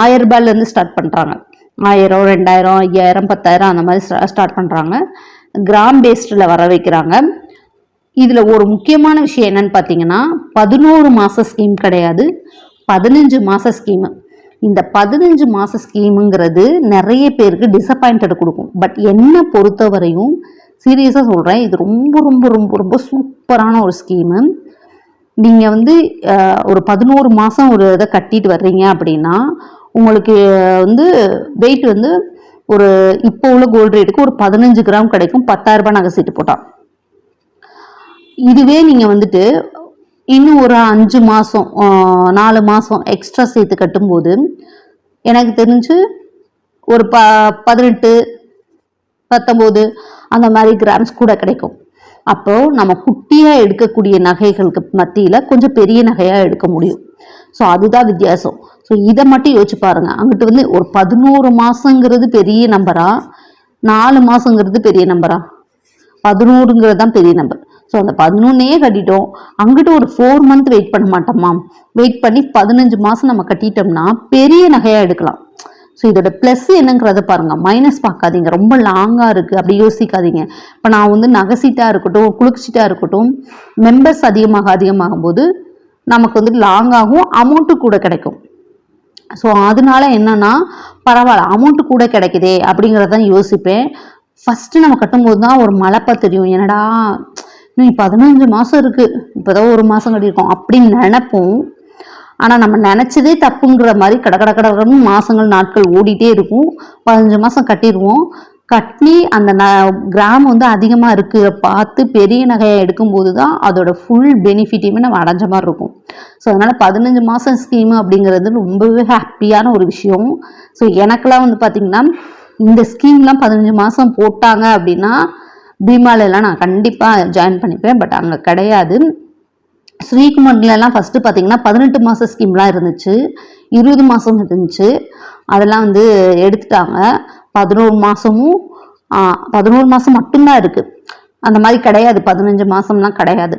S1: ஆயிரம் ரூபாயிலேருந்து ஸ்டார்ட் பண்ணுறாங்க ஆயிரம் ரெண்டாயிரம் ஐயாயிரம் பத்தாயிரம் அந்த மாதிரி ஸ்டார்ட் பண்ணுறாங்க கிராம் பேஸ்டில் வர வைக்கிறாங்க. இதில் ஒரு முக்கியமான விஷயம் என்னன்னு பார்த்தீங்கன்னா பதினோரு மாத ஸ்கீம் கிடையாது. பதினஞ்சு மாத ஸ்கீமு இந்த பதினஞ்சு மாத ஸ்கீமுங்கிறது நிறைய பேருக்கு டிசப்பாயிண்டட் கொடுக்கும். பட் என்னை பொறுத்தவரையும் சீரியஸாக சொல்கிறேன் இது ரொம்ப ரொம்ப ரொம்ப ரொம்ப சூப்பரான ஒரு ஸ்கீமு நீங்கள் வந்து ஒரு பதினோரு மாதம் ஒரு இதை கட்டிட்டு வர்றீங்க அப்படின்னா உங்களுக்கு வந்து வெயிட் வந்து ஒரு இப்போ உள்ள கோல்டு ரேட்டுக்கு ஒரு பதினஞ்சு கிராம் கிடைக்கும் பத்தாயிரம் ரூபாய் நகை சீட்டு போட்டால் இதுவே நீங்கள் வந்துட்டு இன்னும் ஒரு அஞ்சு மாதம் நாலு மாதம் எக்ஸ்ட்ரா சேர்த்து கட்டும்போது எனக்கு தெரிஞ்சு ஒரு ப பதினெட்டு பத்தொம்போது அந்த மாதிரி கிராம்ஸ் கூட கிடைக்கும். அப்போது நம்ம குட்டியாக எடுக்கக்கூடிய நகைகளுக்கு மத்தியில் கொஞ்சம் பெரிய நகையாக எடுக்க முடியும். ஸோ அதுதான் வித்தியாசம். ஸோ இதை மட்டும் யோசிச்சு பாருங்க. அங்கிட்டு வந்து ஒரு பதினோரு மாதங்கிறது பெரிய நம்பரா? நாலு மாதங்கிறது பெரிய நம்பரா? பதினோருங்கிறது தான் பெரிய நம்பர். ஸோ அந்த பதினொன்னே கட்டிட்டோம். அங்கிட்ட ஒரு ஃபோர் மந்த் வெயிட் பண்ண மாட்டோமா வெயிட் பண்ணி பதினஞ்சு மாதம் நம்ம கட்டிட்டோம்னா பெரிய நகையாக எடுக்கலாம். ஸோ இதோட ப்ளஸ் என்னங்கிறத பாருங்க. மைனஸ் பார்க்காதீங்க. ரொம்ப லாங்காக இருக்குது அப்படி யோசிக்காதீங்க. இப்போ நான் வந்து நகைசீட்டாக இருக்கட்டும் குளிர்ச்சிட்டாக இருக்கட்டும் மெம்பர்ஸ் அதிகமாக அதிகமாகும் போது நமக்கு வந்து லாங்காகவும் அமௌண்ட்டு கூட கிடைக்கும். ஸோ அதனால என்னன்னா பரவாயில்ல அமௌண்ட்டு கூட கிடைக்குதே அப்படிங்கிறதான் யோசிப்பேன். ஃபஸ்ட்டு நம்ம கட்டும்போது தான் ஒரு மலைப்பா தெரியும். என்னடா இன்னும் பதினஞ்சு மாதம் இருக்குது இப்போதான் ஒரு மாதம் கட்டியிருக்கோம் அப்படின்னு நினப்போம். ஆனால் நம்ம நினச்சதே தப்புங்கிற மாதிரி கட கட கடன்னு மாதங்கள் நாட்கள் ஓடிட்டே இருக்கும். பதினஞ்சு மாதம் கட்டிடுவோம் கட்டி அந்த ந கிராம் வந்து அதிகமாக இருக்குது பார்த்து பெரிய நகையை எடுக்கும்போது தான் அதோட ஃபுல் பெனிஃபிட்டையுமே நம்ம அடைஞ்ச மாதிரி இருக்கும். ஸோ அதனால் பதினஞ்சு மாதம் ஸ்கீம் அப்படிங்கிறது ரொம்பவே ஹாப்பியான ஒரு விஷயம். ஸோ எனக்கெல்லாம் வந்து பார்த்திங்கன்னா இந்த ஸ்கீம்லாம் பதினஞ்சு மாதம் போட்டாங்க அப்படின்னா பீமாலெல்லாம் நான் கண்டிப்பாக ஜாயின் பண்ணிப்பேன். பட் அங்கே கிடையாது. ஸ்ரீகுமர்லாம் ஃபஸ்ட்டு பார்த்தீங்கன்னா பதினெட்டு மாத ஸ்கீம்லாம் இருந்துச்சு. இருபது மாதம் இருந்துச்சு. அதெல்லாம் வந்து எடுத்துட்டாங்க. பதினோரு மாதமும் பதினோரு மாதம் மட்டும்தான் இருக்குது அந்த மாதிரி கிடையாது. பதினஞ்சு மாதம்லாம் கிடையாது.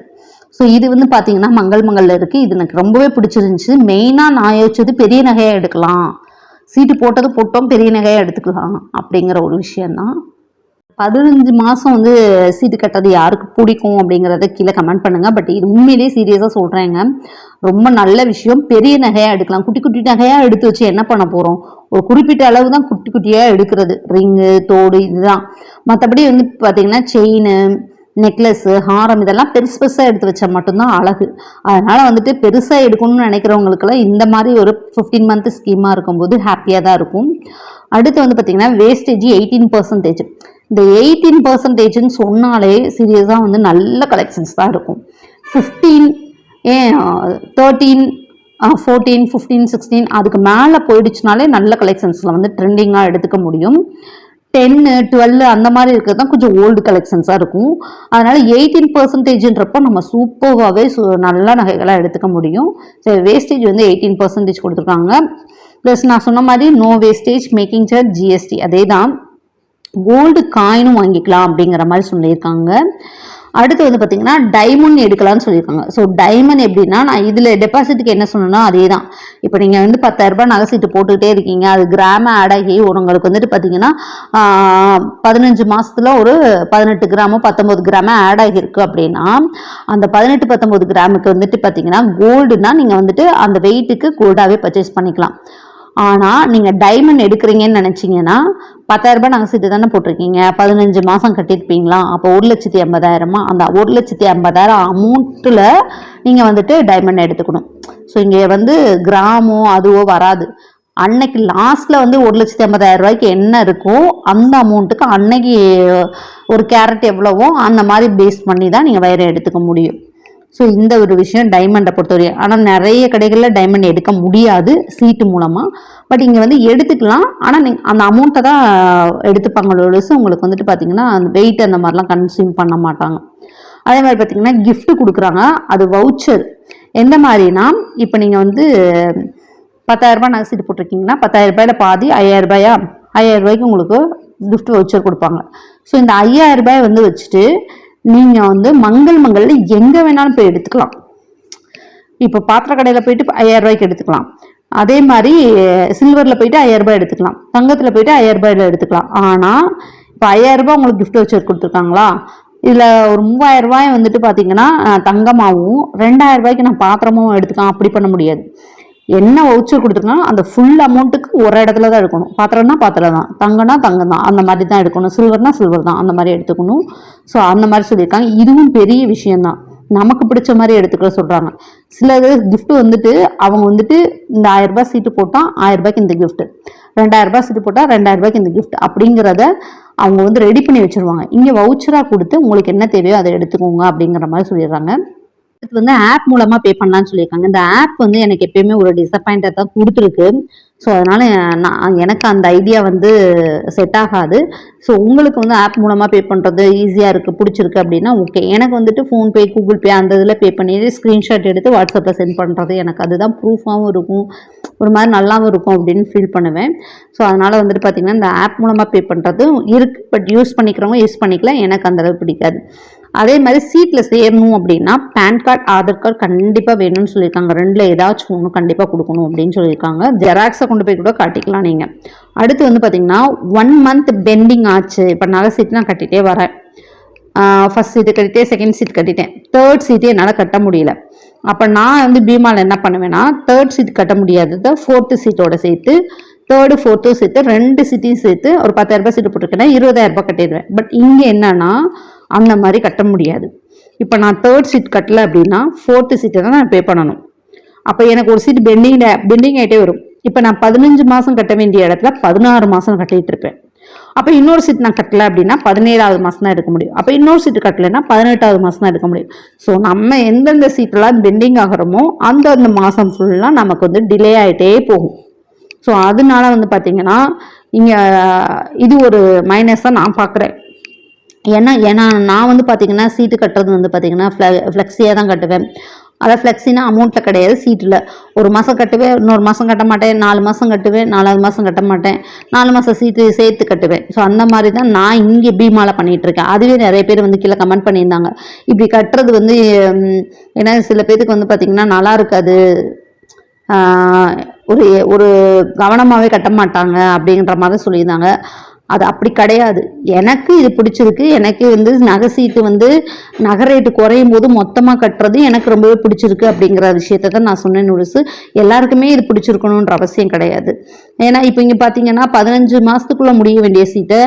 S1: ஸோ இது வந்து பார்த்தீங்கன்னா மங்கள் மங்கல்ல இருக்குது இது எனக்கு ரொம்பவே பிடிச்சிருந்துச்சு. மெயினாக நான் யோசிச்சது பெரிய நகையாக எடுக்கலாம். சீட்டு போட்டது போட்டோம் பெரிய நகையாக எடுத்துக்கலாம் அப்படிங்கிற ஒரு விஷயந்தான் பதினஞ்சு மாதம் வந்து சீட்டு கட்டுறது யாருக்கு பிடிக்கும் அப்படிங்கிறத கீழே கமெண்ட் பண்ணுங்க. பட் இது உண்மையிலேயே சீரியஸாக சொல்கிறேங்க ரொம்ப நல்ல விஷயம். பெரிய நகையாக எடுக்கலாம். குட்டி குட்டி நகையாக எடுத்து வச்சு என்ன பண்ண போகிறோம் ஒரு குறிப்பிட்ட அளவு தான் குட்டி குட்டியாக எடுக்கிறது. ரிங்கு தோடு இதுதான். மற்றபடி வந்து பார்த்தீங்கன்னா செயின் நெக்லஸ்ஸு ஹாரம் இதெல்லாம் பெருசு பெருசாக எடுத்து வச்சா மட்டும்தான் அழகு. அதனால் வந்துட்டு பெருசாக எடுக்கணும்னு நினைக்கிறவங்களுக்கெல்லாம் இந்த மாதிரி ஒரு ஃபிஃப்டீன் மந்த் ஸ்கீமாக இருக்கும்போது ஹாப்பியாக தான் இருக்கும். அடுத்து வந்து பார்த்திங்கன்னா வேஸ்டேஜ் எயிட்டீன் பர்சன்டேஜ் இந்த எயிட்டீன் பர்சன்டேஜ்னு சொன்னாலே சீரியஸாக வந்து நல்ல கலெக்ஷன்ஸ் தான் இருக்கும். ஃபிஃப்டீன் ஏன் தேர்ட்டீன் ஃபோர்டீன் ஃபிஃப்டீன் சிக்ஸ்டீன் அதுக்கு மேலே போயிடுச்சுனாலே நல்ல கலெக்ஷன்ஸில் வந்து ட்ரெண்டிங்காக எடுத்துக்க முடியும். டென்னு டுவெல் அந்த மாதிரி இருக்கிறது தான் கொஞ்சம் ஓல்டு கலெக்ஷன்ஸாக இருக்கும். அதனால் எயிட்டீன் பர்சன்டேஜ்ன்றப்போ நம்ம சூப்பர்வாகவே சு நல்ல நகைகளாக எடுத்துக்க முடியும். சரி வேஸ்டேஜ் வந்து எயிட்டீன் பர்சன்டேஜ் கொடுத்துருக்காங்க. ப்ளஸ் நான் சொன்ன மாதிரி no wastage making charge GST அதே தான் கோல்டு காயினும் வாங்கிக்கலாம் அப்படிங்கிற மாதிரி சொல்லியிருக்காங்க. அடுத்து வந்து பார்த்தீங்கன்னா டைமண்ட் எடுக்கலாம்னு சொல்லியிருக்காங்க. ஸோ டைமண்ட் எப்படின்னா நான் இதில் டெபாசிட்டுக்கு என்ன சொன்னேன்னா அதே தான் இப்போ நீங்கள் வந்து பத்தாயிரரூபா நகைசீட்டு போட்டுக்கிட்டே இருக்கீங்க. அது கிராம ஆட் ஆகி உங்களுக்கு வந்துட்டு பார்த்தீங்கன்னா பதினஞ்சு மாதத்தில் ஒரு பதினெட்டு கிராமோ பத்தொம்போது கிராம ஆட் ஆகியிருக்கு அப்படின்னா அந்த பதினெட்டு பத்தொம்போது கிராமுக்கு வந்துட்டு பார்த்தீங்கன்னா கோல்டுனா நீங்கள் வந்துட்டு அந்த வெயிட்டுக்கு கோல்டாகவே பர்ச்சேஸ் பண்ணிக்கலாம். ஆனால் நீங்கள் டைமண்ட் எடுக்கிறீங்கன்னு நினச்சிங்கன்னா பத்தாயிரரூபா நாங்கள் சீட்டு தானே போட்டிருக்கீங்க. பதினஞ்சு மாதம் கட்டியிருப்பீங்களா? அப்போ ஒரு லட்சத்தி ஐம்பதாயிரமா? அந்த ஒரு லட்சத்தி ஐம்பதாயிரம் அமௌண்ட்டில் நீங்கள் வந்துட்டு டைமண்ட் எடுத்துக்கணும். ஸோ இங்கே வந்து கிராமோ அதுவோ வராது. அன்னைக்கு லாஸ்ட்டில் வந்து ஒரு லட்சத்தி ஐம்பதாயிரம் ரூபாய்க்கு என்ன இருக்கோ அந்த அமௌண்ட்டுக்கு அன்னைக்கு ஒரு கேரட் எவ்வளவோ அந்த மாதிரி பேஸ் பண்ணி தான் நீங்கள் வயிறை எடுத்துக்க முடியும். ஸோ இந்த ஒரு விஷயம் டைமண்டை பொறுத்தவரை. ஆனால் நிறைய கடைகளில் டைமண்ட் எடுக்க முடியாது சீட்டு மூலமாக பட் இங்கே வந்து எடுத்துக்கலாம். ஆனால் நீ அந்த அமௌண்ட்டை தான் எடுத்துப்பாங்களோட உங்களுக்கு வந்துட்டு பார்த்தீங்கன்னா அந்த வெயிட் அந்த மாதிரிலாம் கன்சியூம் பண்ண மாட்டாங்க. அதே மாதிரி பார்த்தீங்கன்னா கிஃப்ட் கொடுக்குறாங்க. அது வவுச்சர் எந்த மாதிரினா இப்போ நீங்கள் வந்து பத்தாயிரரூபா நகை சீட்டு போட்டிருக்கீங்கன்னா பத்தாயிரரூபாயில் பாதி ஐயாயிரரூபாயா ஐயாயிரரூபாய்க்கு உங்களுக்கு கிஃப்ட் வவுச்சர் கொடுப்பாங்க. ஸோ இந்த ஐயாயிரம் ரூபாய் வந்து வச்சுட்டு நீங்கள் வந்து மங்கள் மங்கள்ல எங்கே வேணாலும் போய் எடுத்துக்கலாம். இப்போ பாத்திர கடையில் போயிட்டு ஐயாயிரம் ரூபாய்க்கு எடுத்துக்கலாம். அதே மாதிரி சில்வரில் போயிட்டு ஐயாயிரம் ரூபாய் எடுத்துக்கலாம். தங்கத்தில் போயிட்டு ஐயாயிரம் ரூபாயில எடுத்துக்கலாம். ஆனால் இப்போ ஐயாயிரம் ரூபாய் உங்களுக்கு கிஃப்ட் வச்சர் கொடுத்துருக்காங்களா? இதில் ஒரு மூவாயிரம் ரூபாய் வந்துட்டு பார்த்தீங்கன்னா தங்கமாகவும் ரெண்டாயிரம் ரூபாய்க்கு நான் பாத்திரமும் எடுத்துக்கலாம். அப்படி பண்ண முடியாது. என்ன வவுச்சர் கொடுத்துருக்காங்க அந்த ஃபுல் அமௌண்ட்டுக்கு ஒரு இடத்துல தான் எடுக்கணும். பாத்திரம்னா பாத்திரம் தான். தங்கம்னா தங்கம் தான். அந்த மாதிரி தான் எடுக்கணும். சில்வர்னா சில்வர் தான். அந்த மாதிரி எடுத்துக்கணும். ஸோ அந்த மாதிரி சொல்லியிருக்காங்க. இதுவும் பெரிய விஷயம்தான் நமக்கு பிடிச்ச மாதிரி எடுத்துக்கிற சொல்கிறாங்க சில கிஃப்ட் வந்துட்டு அவங்க வந்துட்டு இந்த ஆயிரம் ரூபாய் சீட்டு போட்டால் ஆயிரம் ரூபாய்க்கு இந்த கிஃப்ட் ரெண்டாயிரம் ரூபாய் சீட்டு போட்டால் ரெண்டாயிரம் ரூபாய்க்கு இந்த கிஃப்ட் அப்படிங்கிறத அவங்க வந்து ரெடி பண்ணி வச்சிருவாங்க. இங்கே வவுச்சராக கொடுத்து உங்களுக்கு என்ன தேவையோ அதை எடுத்துக்கோங்க அப்படிங்கிற மாதிரி சொல்லிடுறாங்க. அடுத்து வந்து ஆப் மூலமா பே பண்ணலாம்னு சொல்லியிருக்காங்க. இந்த ஆப் வந்து எனக்கு எப்பயுமே ஒரு டிசப்பாயிண்டா தான் கொடுத்துருக்கு. ஸோ அதனால நான் எனக்கு அந்த ஐடியா வந்து செட் ஆகாது. ஸோ உங்களுக்கு வந்து ஆப் மூலமாக பே பண்ணுறது ஈஸியாக இருக்குது பிடிச்சிருக்கு அப்படின்னா ஓகே எனக்கு வந்துட்டு ஃபோன்பே கூகுள் பே அந்த இதில் பே பண்ணி ஸ்க்ரீன்ஷாட் எடுத்து வாட்ஸ்அப்பில் சென்ட் பண்ணுறது எனக்கு அதுதான் ப்ரூஃபாகவும் இருக்கும். ஒரு மாதிரி நல்லாவும் இருக்கும் அப்படின்னு ஃபீல் பண்ணுவேன். ஸோ அதனால் வந்துட்டு பார்த்திங்கன்னா இந்த ஆப் மூலமாக பே பண்ணுறதும் இருக்குது பட் யூஸ் பண்ணிக்கிறவங்க யூஸ் பண்ணிக்கலாம் எனக்கு அந்தளவு பிடிக்காது. அதே மாதிரி சீட்டில் சேரணும் அப்படின்னா பேன் கார்டு ஆதார் கார்டு கண்டிப்பாக வேணும்னு சொல்லியிருக்காங்க. ரெண்டில் ஏதாச்சும் ஒன்று கண்டிப்பாக கொடுக்கணும் அப்படின்னு சொல்லியிருக்காங்க. ஜெராக்ஸை கொண்டு போய் கூட காட்டிக்கலாம் நீங்கள் அடுத்து வந்து பார்த்திங்கன்னா ஒன் மந்த் பெண்டிங் ஆச்சு. இப்போ நல்ல சீட் நான் கட்டிகிட்டே வரேன். ஃபஸ்ட் சீட்டு கட்டிட்டேன் செகண்ட் சீட் கட்டிட்டேன். தேர்ட் சீட்டு என்னால் கட்ட முடியல. அப்போ நான் வந்து பீமாவில் என்ன பண்ணுவேன்னா தேர்ட் சீட் கட்ட முடியாததை ஃபோர்த்து சீட்டோட சேர்த்து தேர்டு ஃபோர்த்தும் சேர்த்து ரெண்டு சீட்டையும் சேர்த்து ஒரு பத்தாயிரரூபா சீட்டு போட்டிருக்கேன்னா இருபதாயிரரூபா கட்டிடுவேன். பட் இங்கே என்னன்னா அந்த மாதிரி கட்ட முடியாது. இப்போ நான் தேர்ட் சீட் கட்டல அப்படின்னா ஃபோர்த்து சீட்டை தான் நான் பே பண்ணணும். அப்போ எனக்கு ஒரு சீட் பெண்டிங் பெண்டிங் ஆகிட்டே வரும். இப்போ நான் பதினஞ்சு மாதம் கட்ட வேண்டிய இடத்துல பதினாறு மாதம் கட்டிகிட்டு இருப்பேன். அப்போ இன்னொரு சீட் நான் கட்டலை அப்படின்னா பதினேழாவது மாதம் தான் எடுக்க முடியும். அப்போ இன்னொரு சீட்டு கட்டலைன்னா பதினெட்டாவது மாதம் தான் எடுக்க முடியும். ஸோ நம்ம எந்தெந்த சீட்டெல்லாம் பெண்டிங் ஆகிறோமோ அந்தந்த மாதம் ஃபுல்லாக நமக்கு வந்து டிலே ஆகிட்டே போகும். ஸோ அதனால வந்து பார்த்தீங்கன்னா இங்கே இது ஒரு மைனஸாக நான் பார்க்குறேன் ஏன்னா ஏன்னா நான் வந்து பார்த்தீங்கன்னா சீட்டு கட்டுறது வந்து பார்த்தீங்கன்னா ஃப்ள ஃப்ளெக்ஸியாக தான் கட்டுவேன். அதான் ஃப்ளெக்ஸினா அமௌண்ட்டில் கிடையாது சீட்டில் ஒரு மாதம் கட்டுவேன் இன்னொரு மாதம் கட்ட மாட்டேன் நாலு மாதம் கட்டுவேன் நாலாவது மாதம் கட்ட மாட்டேன். நாலு மாதம் சீட்டு சேர்த்து கட்டுவேன். ஸோ அந்த மாதிரி தான் நான் இங்கே பீமால பண்ணிகிட்ருக்கேன் இருக்கேன். அதுவே நிறைய பேர் வந்து கீழே கமெண்ட் பண்ணியிருந்தாங்க. இப்படி கட்டுறது வந்து ஏன்னா சில பேருக்கு வந்து பார்த்திங்கன்னா நல்லா இருக்காது. ஒரு ஒரு கவனமாகவே கட்ட மாட்டாங்க அப்படின்ற மாதிரி சொல்லியிருந்தாங்க. அது அப்படி கிடையாது. எனக்கு இது பிடிச்சிருக்கு. எனக்கு வந்து நகை சீட்டு வந்து நகை ரேட்டு குறையும் போது மொத்தமாக கட்டுறது எனக்கு ரொம்பவே பிடிச்சிருக்கு அப்படிங்கிற விஷயத்த தான் நான் சொன்னேன் நுடுசு எல்லாருக்குமே இது பிடிச்சிருக்கணுன்ற அவசியம் கிடையாது. ஏன்னா இப்போ இங்கே பார்த்தீங்கன்னா பதினஞ்சு மாதத்துக்குள்ளே முடிய வேண்டிய சீட்டை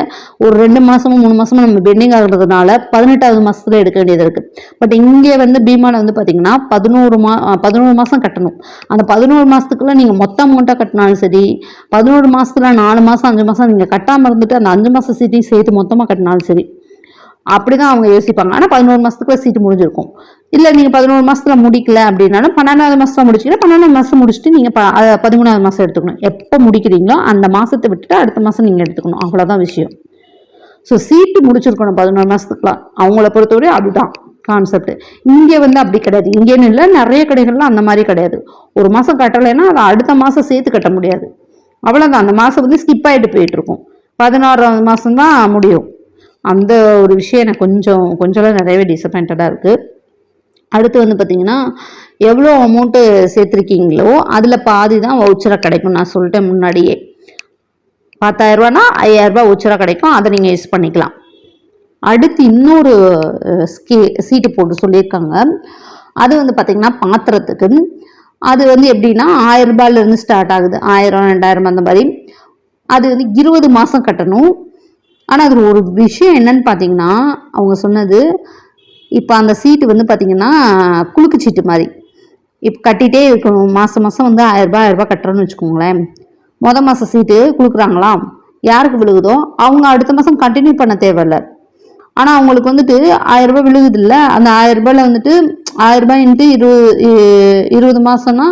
S1: ஒரு ரெண்டு மாதமும் மூணு மாதமும் நம்ம பெண்டிங் ஆகுறதுனால பதினெட்டாவது மாதத்துல எடுக்க வேண்டியது இருக்குது பட் இங்கே வந்து பீமாவில் வந்து பார்த்தீங்கன்னா பதினோரு மா பதினோரு மாதம் கட்டணும். அந்த பதினோரு மாதத்துக்குள்ளே நீங்கள் மொத்த அமௌண்ட்டாக கட்டினாலும் சரி பதினோரு மாதத்துல நாலு மாதம் அஞ்சு மாதம் நீங்கள் கட்டாமல் இருந்து இருந்துட்டு அந்த அஞ்சு மாதம் சீட்டையும் சேர்த்து மொத்தமாக கட்டினாலும் சரி. அப்படிதான் அவங்க யோசிப்பாங்க. ஆனால் பதினோரு மாதத்துக்குள்ள சீட்டு முடிஞ்சிருக்கும். இல்லை நீங்கள் பதினோரு மாசத்துல முடிக்கல அப்படின்னாலும் பன்னெண்டாவது மாதம் முடிச்சிங்கன்னா பன்னெண்டாவது மாதம் முடிச்சுட்டு நீங்கள் ப பதிமூணாவது மாதம் எடுத்துக்கணும். எப்போ முடிக்கிறீங்களோ அந்த மாதத்தை விட்டுட்டு அடுத்த மாதம் நீங்கள் எடுத்துக்கணும். அவ்வளோதான் விஷயம். ஸோ சீட்டு முடிச்சிருக்கணும் பதினோரு மாதத்துக்குலாம் அவங்கள பொறுத்தவரை அதுதான் கான்செப்ட் இங்கே வந்து அப்படி கிடையாது. இங்கேன்னு இல்லை நிறைய கடைகள்லாம் அந்த மாதிரி கிடையாது. ஒரு மாதம் கட்டலைன்னா அதை அடுத்த மாதம் சேர்த்து கட்ட முடியாது. அவ்வளோதான் அந்த மாதம் வந்து ஸ்கிப் ஆகிட்டு போயிட்டு இருக்கும். பதினாறாவது மாதம்தான் முடியும். அந்த ஒரு விஷயம் எனக்கு கொஞ்சம் கொஞ்சம் நிறையவே டிசப்பாயின்டாக இருக்குது அடுத்து வந்து பார்த்தீங்கன்னா எவ்வளோ அமௌண்ட்டு சேர்த்துருக்கீங்களோ அதில் பாதி தான் வவுச்சராக கிடைக்கும் நான் சொல்லிட்டேன் முன்னாடியே. பத்தாயிரரூபானா ஐயாயிரரூபா வவுச்சராக கிடைக்கும். அதை நீங்கள் யூஸ் பண்ணிக்கலாம். அடுத்து இன்னொரு ஸ்கீ சீட்டு போட்டு சொல்லியிருக்காங்க. அது வந்து பார்த்திங்கன்னா பாத்திரத்துக்கு. அது வந்து எப்படின்னா ஆயிரம் ரூபாயிலேருந்து ஸ்டார்ட் ஆகுது. ஆயிரம் ரெண்டாயிரம் அந்த மாதிரி. அது வந்து இருபது மாதம் கட்டணும். ஆனால் அதில் ஒரு விஷயம் என்னன்னு பார்த்தீங்கன்னா அவங்க சொன்னது இப்போ அந்த சீட்டு வந்து பார்த்தீங்கன்னா குலுக்கு சீட்டு மாதிரி. இப்போ கட்டிகிட்டே இருக்கணும். மாதம் மாதம் வந்து ஆயிரரூபா ஆயிரரூபா கட்டுறோன்னு வச்சுக்கோங்களேன். மொதல் மாதம் சீட்டு கொடுக்குறாங்களா யாருக்கு விழுகுதோ அவங்க அடுத்த மாதம் கண்டினியூ பண்ண தேவையில்ல. ஆனால் அவங்களுக்கு வந்துட்டு ஆயிரரூபா விழுகுது இல்லை அந்த ஆயிரம் ரூபாயில வந்துட்டு ஆயிரரூபா இன்ட்டு இருபது இருபது மாதம்னா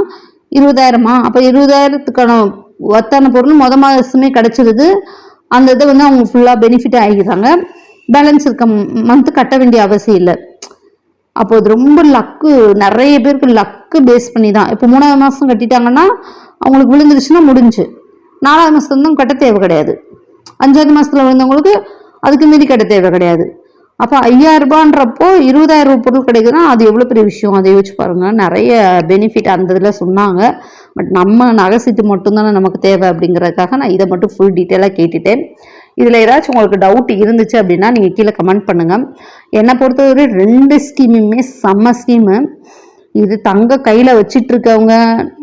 S1: இருபதாயிரமா? அப்போ இருபதாயிரத்துக்கான ஒத்தான பொருள் மொதல் மாதமே கிடச்சிருது. அந்த இதை வந்து அவங்க ஃபுல்லாக பெனிஃபிட் ஆகிக்கிறாங்க. பேலன்ஸ் இருக்க மந்த்து கட்ட வேண்டிய அவசியம் இல்லை. அப்போ அது ரொம்ப லக்கு நிறைய பேருக்கு லக்கு பேஸ் பண்ணி தான். இப்போ மூணாவது மாதம் கட்டிட்டாங்கன்னா அவங்களுக்கு விழுந்துருச்சுன்னா முடிஞ்சு. நாலாவது மாதத்துலேருந்து கட்ட தேவை கிடையாது. அஞ்சாவது மாதத்தில் விழுந்தவங்களுக்கு அதுக்கு மீறி கட்ட தேவை கிடையாது. அப்போ ஐயாயிரம் ரூபான்றப்போ இருபதாயிரம் ரூபாய் பொருள் கிடைக்குதுன்னா அது எவ்வளோ பெரிய விஷயம்? அதை யோசிச்சு பாருங்கள் நிறைய பெனிஃபிட் அந்த இதில் சொன்னாங்க. பட் நம்ம நகை சீட்டு மட்டும்தானே நமக்கு தேவை அப்படிங்கிறதுக்காக நான் இதை மட்டும் ஃபுல் டீட்டெயிலாக கேட்டுட்டேன். இதில் ஏதாச்சும் உங்களுக்கு டவுட் இருந்துச்சு அப்படின்னா நீங்கள் கீழே கமெண்ட் பண்ணுங்கள் என்னை பொறுத்தவரை ரெண்டு ஸ்கீமுமே செம்ம ஸ்கீமு இது தங்க கையில் வச்சிட்டு இருக்கவங்க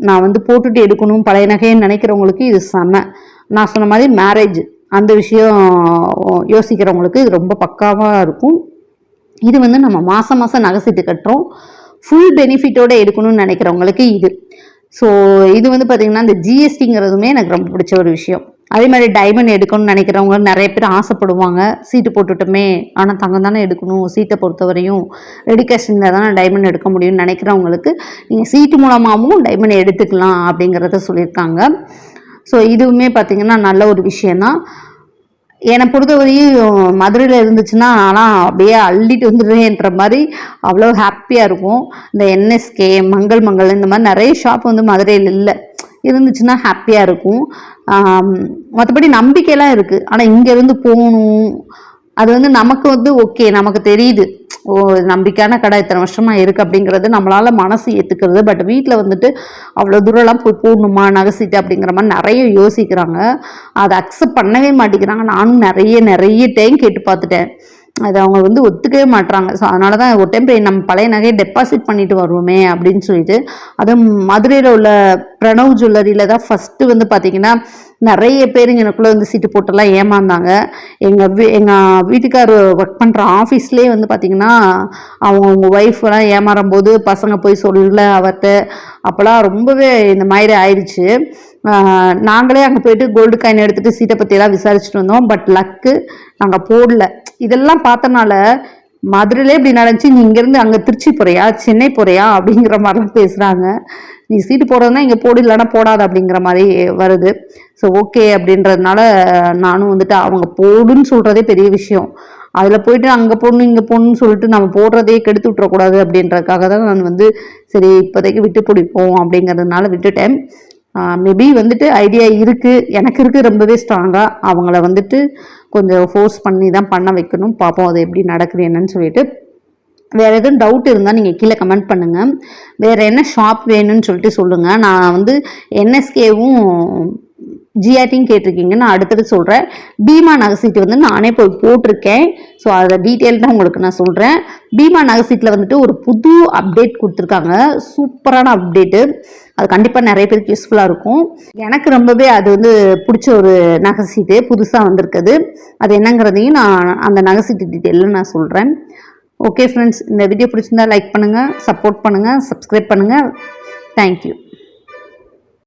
S1: நான் வந்து போட்டுட்டு எடுக்கணும் பழைய நகைன்னு நினைக்கிறவங்களுக்கு இது செம்ம. நான் சொன்ன மாதிரி மேரேஜ் அந்த விஷயம் யோசிக்கிறவங்களுக்கு இது ரொம்ப பக்காவாக இருக்கும். இது வந்து நம்ம மாதம் மாதம் நகை சீட்டு கட்டுறோம். ஃபுல் பெனிஃபிட்டோடு எடுக்கணும்னு நினைக்கிறவங்களுக்கு இது. ஸோ இது வந்து பார்த்திங்கன்னா இந்த ஜிஎஸ்டிங்கிறதுமே எனக்கு ரொம்ப பிடிச்ச ஒரு விஷயம். அதே மாதிரி டைமண்ட் எடுக்கணும்னு நினைக்கிறவங்க நிறைய பேர் ஆசைப்படுவாங்க. சீட்டு போட்டுட்டோமே. ஆனால் தங்கம் தானே எடுக்கணும். சீட்டை பொறுத்தவரையும் ரெடி கேஷிங்கில் தானே டைமண்ட் எடுக்க முடியும்னு நினைக்கிறவங்களுக்கு நீங்கள் சீட்டு மூலமாகவும் டைமண்ட் எடுத்துக்கலாம் அப்படிங்கிறத சொல்லியிருக்காங்க. ஸோ இதுவுமே பார்த்திங்கன்னா நல்ல ஒரு விஷயந்தான் என்னை பொறுத்தவரையும் மதுரையில் இருந்துச்சுன்னா ஆனால் அப்படியே அள்ளிட்டு வந்துடுறேன்ற மாதிரி அவ்வளோ ஹாப்பியாக இருக்கும். இந்த என்எஸ்கே மங்கள் மங்கள் இந்த மாதிரி நிறைய ஷாப் வந்து மதுரையில் இல்லை. இருந்துச்சுன்னா ஹாப்பியாக இருக்கும். மற்றபடி நம்பிக்கையெல்லாம் இருக்குது ஆனால் இங்கேருந்து போகணும். அது வந்து நமக்கு வந்து ஓகே நமக்கு தெரியுது. நம்பிக்கையான கடை இத்தனை வருஷமா இருக்கு அப்படிங்கிறது நம்மளால மனசு ஏத்துக்கிறது. பட் வீட்டில் வந்துட்டு அவ்வளோ தூரம்லாம் போய் போடணுமா நகை அப்படிங்கிற மாதிரி நிறைய யோசிக்கிறாங்க. அதை அக்செப்ட் பண்ணவே மாட்டேங்கிறாங்க. நானும் நிறைய நிறைய டைம் கேட்டு பார்த்துட்டேன். அது அவங்க வந்து ஒத்துக்கவே மாட்றாங்க. ஸோ அதனால தான் ஒரு டைம் போய் நம்ம பழைய நகையை டெபாசிட் பண்ணிட்டு வருவோமே அப்படின்னு சொல்லிட்டு அதுவும் மதுரையில் உள்ள பிரணவ் ஜுவல்லரியில் தான் ஃபஸ்ட்டு வந்து பார்த்தீங்கன்னா நிறைய பேர் எனக்குள்ளே வந்து சீட்டு போட்டெல்லாம் ஏமாந்தாங்க. எங்கள் வீ எங்கள் வீட்டுக்கார் ஒர்க் பண்ணுற ஆஃபீஸ்லேயே வந்து பார்த்திங்கன்னா அவங்க அவங்க ஒய்ஃப்லாம் ஏமாறும் போது பசங்க போய் சொல்லல அவர்கிட்ட அப்போலாம் ரொம்பவே இந்த மாதிரி ஆயிடுச்சு நாங்களே அங்கே போயிட்டு கோல்டு காயின் எடுத்துகிட்டு சீட்டை பற்றியெல்லாம் விசாரிச்சுட்டு வந்தோம். பட் லக்கு நாங்கள் போடல. இதெல்லாம் பார்த்தனால மதுரையிலே இப்படி நடந்துச்சு நீ இங்கேருந்து அங்கே திருச்சி போறியா சென்னை போறியா அப்படிங்கிற மாதிரிலாம் பேசுகிறாங்க நீ சீட்டு போடுறதுனா இங்கே போடு இல்லைன்னா போடாத அப்படிங்கிற மாதிரி வருது. ஸோ ஓகே அப்படின்றதுனால நானும் வந்துட்டு அவங்க போடுன்னு சொல்கிறதே பெரிய விஷயம். அதில் போயிட்டு அங்கே போடணும் இங்கே போடணும்னு சொல்லிட்டு நம்ம போடுறதே கெடுத்து விட்டுறக்கூடாது அப்படின்றதுக்காக தான் நான் வந்து சரி இப்போதைக்கு விட்டு பிடிப்போம் அப்படிங்கிறதுனால விட்டுட்டேன். மேபி வந்துட்டு ஐடியா இருக்குது எனக்கு இருக்குது ரொம்பவே ஸ்ட்ராங்காக அவங்கள வந்துட்டு கொஞ்சம் ஃபோர்ஸ் பண்ணி தான் பண்ண வைக்கணும். பார்ப்போம் அது எப்படி நடக்குது என்னன்னு சொல்லிட்டு. வேறு எதுவும் டவுட் இருந்தால் நீங்கள் கீழே கமெண்ட் பண்ணுங்கள் வேறு என்ன ஷாப் வேணும்னு சொல்லிட்டு சொல்லுங்கள் நான் வந்து என்எஸ்கேவும் ஜிஆர்டின்னு கேட்டிருக்கீங்க. நான் அடுத்தது சொல்கிறேன் பீமா நகசீட்டு வந்து நானே போய் போட்டிருக்கேன். ஸோ அதை டீட்டெயில்டாக உங்களுக்கு நான் சொல்கிறேன் பீமா நகசீட்டில் வந்துட்டு ஒரு புது அப்டேட் கொடுத்துருக்காங்க. சூப்பரான அப்டேட்டு அது கண்டிப்பாக நிறைய பேருக்கு யூஸ்ஃபுல்லாக இருக்கும். எனக்கு ரொம்பவே அது வந்து பிடிச்ச ஒரு நகைசீட்டு புதுசாக வந்திருக்குது. அது என்னங்கிறதையும் நான் அந்த நகைசீட்டு டீட்டெயிலில் நான் சொல்கிறேன் ஓகே ஃப்ரெண்ட்ஸ் இந்த வீடியோ பிடிச்சிருந்தா லைக் பண்ணுங்கள் சப்போர்ட் பண்ணுங்கள் சப்ஸ்கிரைப் பண்ணுங்கள் தேங்க்யூ